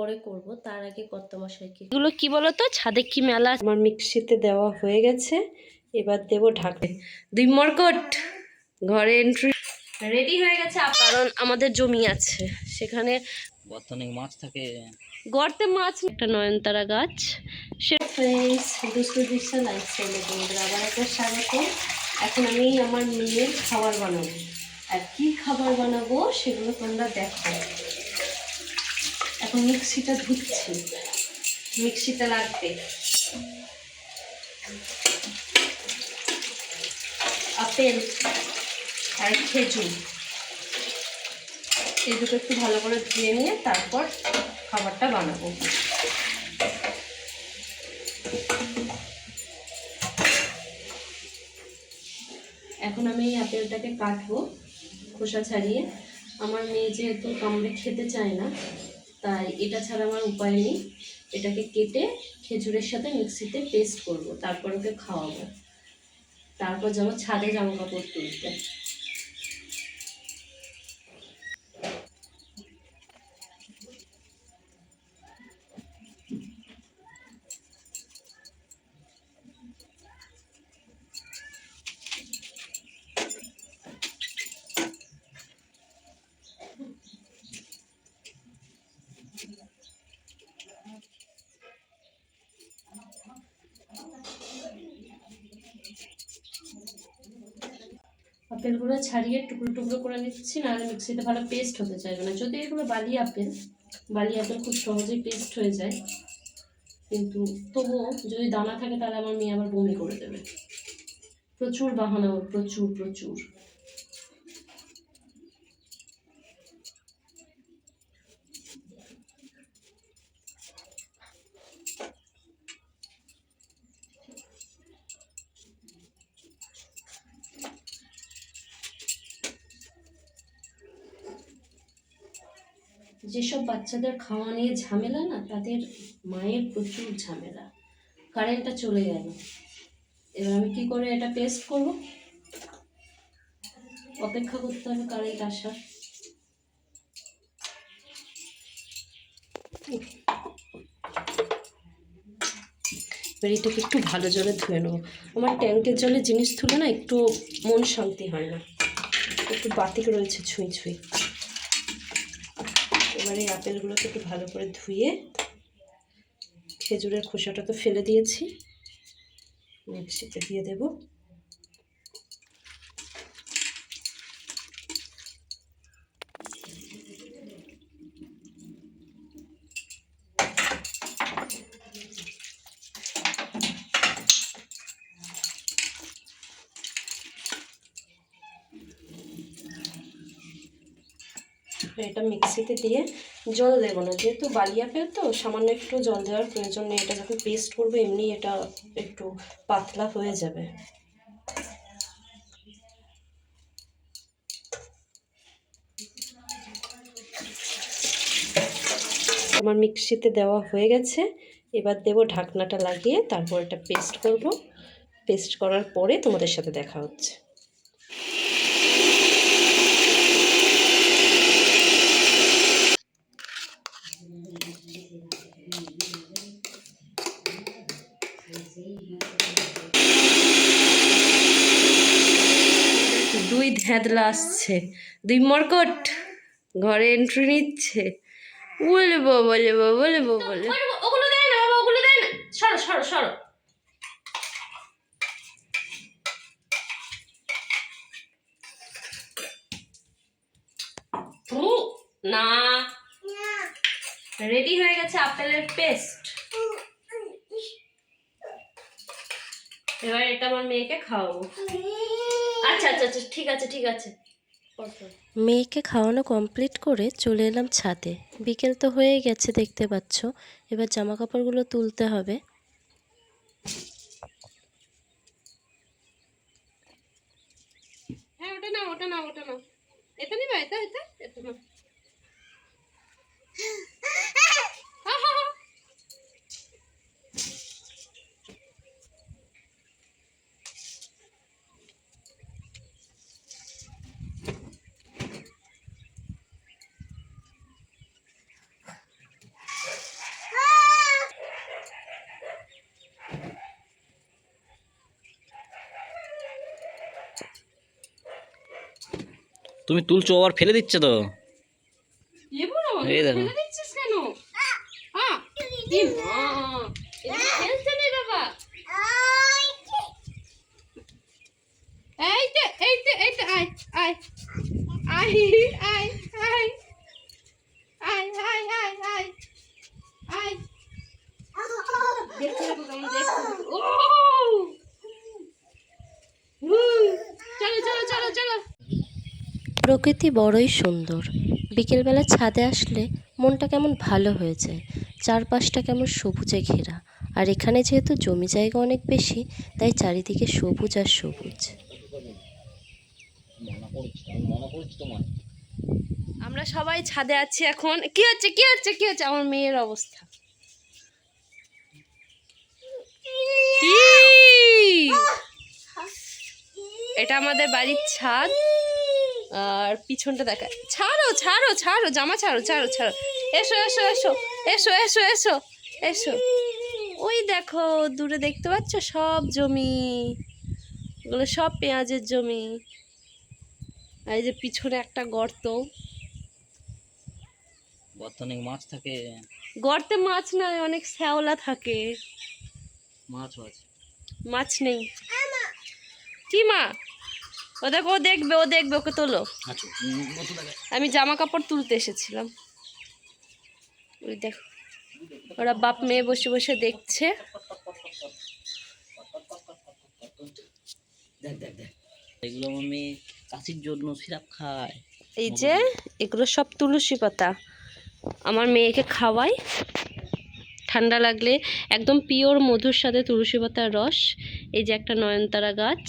পরে করব তার আগে কত মশাইকে এগুলো কি বলো তো ছাদে কি মেলা আমার মিক্সিতে দেওয়া হয়ে গেছে এবার দেবো ঢাকে দুই মরকট ঘরে এন্ট্রি রেডি হয়ে গেছে কারণ আমাদের জমি আছে সেখানে গর্তে অনেক মাছ থাকে। গর্তে মাছ একটা নয়নতারা গাছ। সে ফ্রেন্ডস দুষ্টু দৃশ্য লাইফ স্টাইলে বন্ধুরা আবার একটা স্বাগত। এখন আমি আমার মেয়ের খাবার বানাবো। আর কি খাবার বানাবো সেগুলো তোমরা দেখো। এখন মিক্সিটা ধুচ্ছি। মিক্সিটা লাগবে। আপেল আর খেজুর। এই দুটো একটু ভালো করে ধুয়ে নিয়ে তারপর খাবারটা বানাবো। এখন আমি এই আপেলটাকে কাটবো খোসা ছাড়িয়ে। আমার মেয়ে যেহেতু কামড়ে খেতে চায় না তাই এটা ছাড়া আমার উপায় নেই। এটাকে কেটে খেজুরের সাথে মিক্সিতে পেস্ট করব, তারপর ওকে খাওয়াবো। তারপর যাব ছাদে জামা কাপড় তুলতে। আপেলগুলো ছাড়িয়ে টুকরো টুকরো করে নিচ্ছি, নাহলে মিক্সিতে ভালো পেস্ট হতে চাইবে না। যদি এগুলো বালি আপেল বালি আপেল খুব সহজেই পেস্ট হয়ে যায়। কিন্তু তবুও যদি দানা থাকে, তাহলে আমার মেয়ে আবার বমি করে দেবে। প্রচুর বাহানা প্রচুর প্রচুর। যেসব বাচ্চাদের খাওয়া নিয়ে ঝামেলা না, তাদের মায়ের প্রচুর ঝামেলা। কারেন্টটা চলে গেল। এবার আমি কি করে এটা পেস্ট করব? অপেক্ষা করতে হবে কারেন্ট আসার। এবার এটাকে একটু ভালো জলে ধুয়ে নেব। আমার ট্যাঙ্কের জলে জিনিস তুলে না একটু মন শান্তি হয় না। একটু বাতিক রয়েছে ছুঁই ছুঁই। এবার এই আপেলগুলোকে একটু ভালো করে ধুয়ে খেজুরের খোসাটা তো ফেলে দিয়েছি। মিক্সিতে দিয়ে দেব। এটা মিক্সিতে দিয়ে জল দেবো না। যেহেতু বালি আপেল তো, সামান্য একটু জল দেওয়ার প্রয়োজন নেই। এটা যখন পেস্ট করব, এমনি এটা একটু পাতলা হয়ে যাবে। আমার মিক্সিতে দেওয়া হয়ে গেছে। এবার দেব ঢাকনাটা লাগিয়ে, তারপর এটা পেস্ট করব। পেস্ট করার পরে তোমাদের সাথে দেখা হচ্ছে। দুই ধ্যাদলা আসছে। দুই মরকট ঘরে এন্ট্রি নিচ্ছে। বলব বলব বলব বলে ওগুলো দেয় না বাবা ওগুলো দেয় না। সরো সরো সরো। না। রেডি হয়ে গেছে আপেলের পেস্ট এবার এটা আমার মেয়েকে খাওয়াবো। আচ্ছা আচ্ছা আচ্ছা ঠিক আছে ঠিক আছে। মেয়েকে খাওয়ানো কমপ্লিট করে চলে এলাম ছাদে। বিকেল তো হয়ে গেছে দেখতে পাচ্ছ। এবার জামা কাপড়গুলো তুলতে হবে। হ্যাঁ ওটা না ওটা না ওটা না এটা নিবা এটা এটা এটা না তুমি তুলছো আবার ফেলে দিচ্ছে তো। এই দেখো। এই তো এই তো এই তো আয় আয় আয় আয়। প্রকৃতি বড়ই সুন্দর। বিকেলবেলা ছাদে আসলে মনটা কেমন ভালো হয়ে যায়। চারপাশটা কেমন সবুজে ঘেরা। আর এখানে যেহেতু জমি জায়গা অনেক বেশি, তাই চারিদিকে সবুজ আর সবুজ। আমরা সবাই ছাদে আছি এখন। কি হচ্ছে কি হচ্ছে কি হচ্ছে? আমার মেয়ের অবস্থা। এটা আমাদের বাড়ির ছাদ। আর পিছনটা দেখা। ছাড়ো ছাড়ো ছাড়ো জামা ছাড়ো ছাড়ো ছাড়ো। এসো এসো এসো এসো এসো এসো এসো। ওই দেখো দূরে দেখতে পাচ্ছ? সব জমি। এগুলো সব পেঁয়াজের জমি। আর এই যে পিছনে একটা গর্ত। মাছ থাকে? গর্তে মাছ নয় অনেক শ্যাওলা থাকে। মাছও আছে। মাছ নেই। কি মা? ও দেখো ও দেখবে ও দেখবে ওকে তোলো। আচ্ছা আমি জামা কাপড় তুলতে এসেছিলাম। ওই দেখো ওরা বাপ মেয়ে বসে বসে দেখছে। দেখ দেখ দেখ। এগুলো আমার মেয়ে কাশির জন্য সিরাপ খায়। এই যে এগুলো সব তুলসী পাতা। আমার মেয়েকে খাওয়াই। ঠান্ডা লাগলে একদম পিওর মধুর সাথে তুলসী পাতার রস। এই যে একটা নয়নতারা গাছ।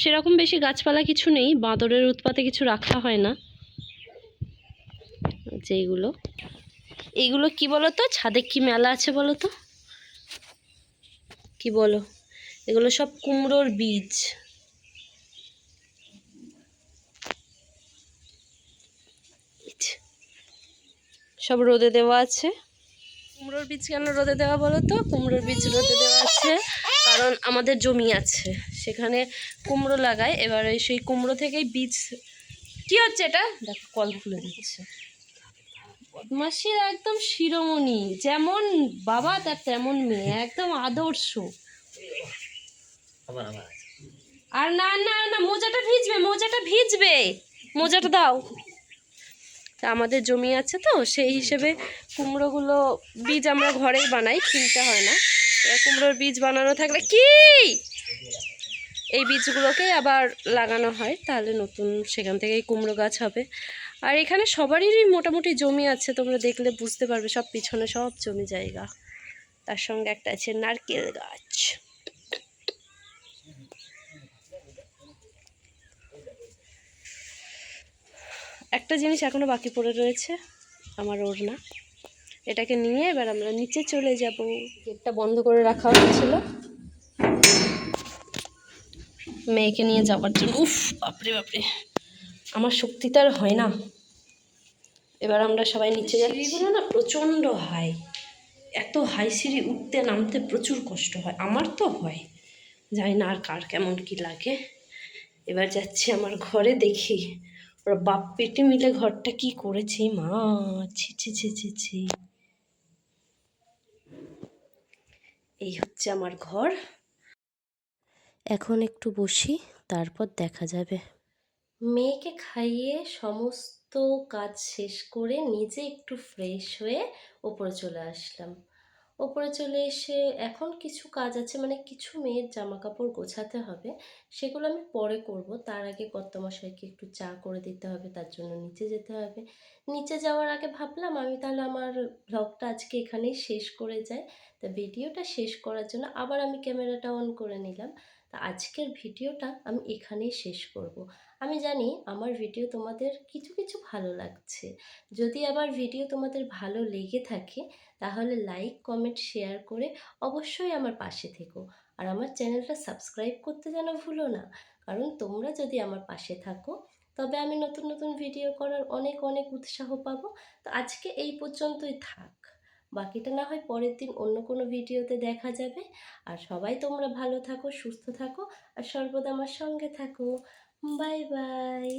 সেরকম বেশি গাছপালা কিছু নেই, বাঁদরের উৎপাতে কিছু রাখা হয় না। যে এইগুলো এইগুলো কি বলো তো ছাদে কি মেলা আছে বলো তো কি বলো? এগুলো সব কুমড়োর বীজ। সব রোদে দেওয়া আছে। কুমড়োর বীজ কেন রোদে দেওয়া বলো তো কুমড়োর বীজ রোদে দেওয়া আছে। কারণ আমাদের জমি আছে। সেখানে কুমড়ো লাগায়। এবারে সেই কুমড়ো থেকেই বীজ কি হচ্ছে এটা? দেখো কল খুলে দিচ্ছে। বদমাসির একদম শিরোমণি। যেমন বাবা তার তেমন মেয়ে। একদম আদর্শ। আর না না না মোজাটা ভিজবে মোজাটা ভিজবে। মোজাটা দাও। তা আমাদের জমি আছে তো সেই হিসেবে কুমড়োগুলো বীজ আমরা ঘরেই বানাই কিনতে হয় না। কুমড়োর বীজ বানানো থাকলে কি? এই বীজগুলোকে আবার লাগানো হয়, তাহলে নতুন সেখান থেকেই কুমড়ো গাছ হবে। আর এখানে সবারই মোটামুটি জমি আছে, তোমরা দেখলে বুঝতে পারবে, সব পিছনে সব জমি জায়গা। তার সঙ্গে একটা আছে নারকেল গাছ। একটা জিনিস এখনও বাকি পড়ে রয়েছে, আমার ওড়না। এটাকে নিয়ে এবার আমরা নিচে চলে যাব। গেটটা বন্ধ করে রাখা হয়েছিল। মেয়েকে নিয়ে যাওয়ার জন্য। উফ, বাপরে বাপরে। আমার শক্তি তো আর হয় না। এবার আমরা সবাই নিচে যাচ্ছি সিঁড়িগুলো না প্রচণ্ড হাই। এত হাই সিঁড়ি উঠতে নামতে প্রচুর কষ্ট হয়। আমার তো হয়। জানি না আর কার কেমন কি লাগে। এবার যাচ্ছি আমার ঘরে দেখি। ওরা বাপ পেটে মিলে ঘরটা কি করেছে? মা, ছি ছি ছি ছি ছি। এই হচ্ছে আমার ঘর। এখন একটু বসি, তারপর দেখা যাবে। মেয়েকে খাইয়ে সমস্ত কাজ শেষ করে নিজে একটু ফ্রেশ হয়ে ওপরে চলে আসলাম। ওপরে চলে এসে এখন কিছু কাজ আছে মানে কিছু মেয়ের জামা কাপড় গোছাতে হবে। সেগুলো আমি পরে করব। তার আগে কর্তমশাইকে একটু চা করে দিতে হবে, তার জন্য নিচে যেতে হবে। নিচে যাওয়ার আগে ভাবলাম আমি তাহলে আমার ব্লগটা আজকে এখানেই শেষ করে যাই। তা ভিডিওটা শেষ করার জন্য আবার আমি ক্যামেরাটা অন করে নিলাম। আজকের ভিডিওটা আমি এখানেই শেষ করব। আমি জানি আমার ভিডিও তোমাদের কিছু কিছু ভালো লাগছে। যদি আমার ভিডিও তোমাদের ভালো লেগে থাকে, তাহলে লাইক কমেন্ট শেয়ার করে অবশ্যই আমার পাশে থেকো। আর আমার চ্যানেলটা সাবস্ক্রাইব করতে যেন ভুলো না। কারণ তোমরা যদি আমার পাশে থাকো, তবে আমি নতুন নতুন ভিডিও করার অনেক অনেক উৎসাহ পাবো। তো আজকে এই পর্যন্তই থাক। বাকিটা না হয় পরের দিন অন্য কোনো ভিডিওতে দেখা যাবে। আর সবাই তোমরা ভালো থাকো, সুস্থ থাকো, আর সর্বদা আমার সঙ্গে থাকো। Bye bye.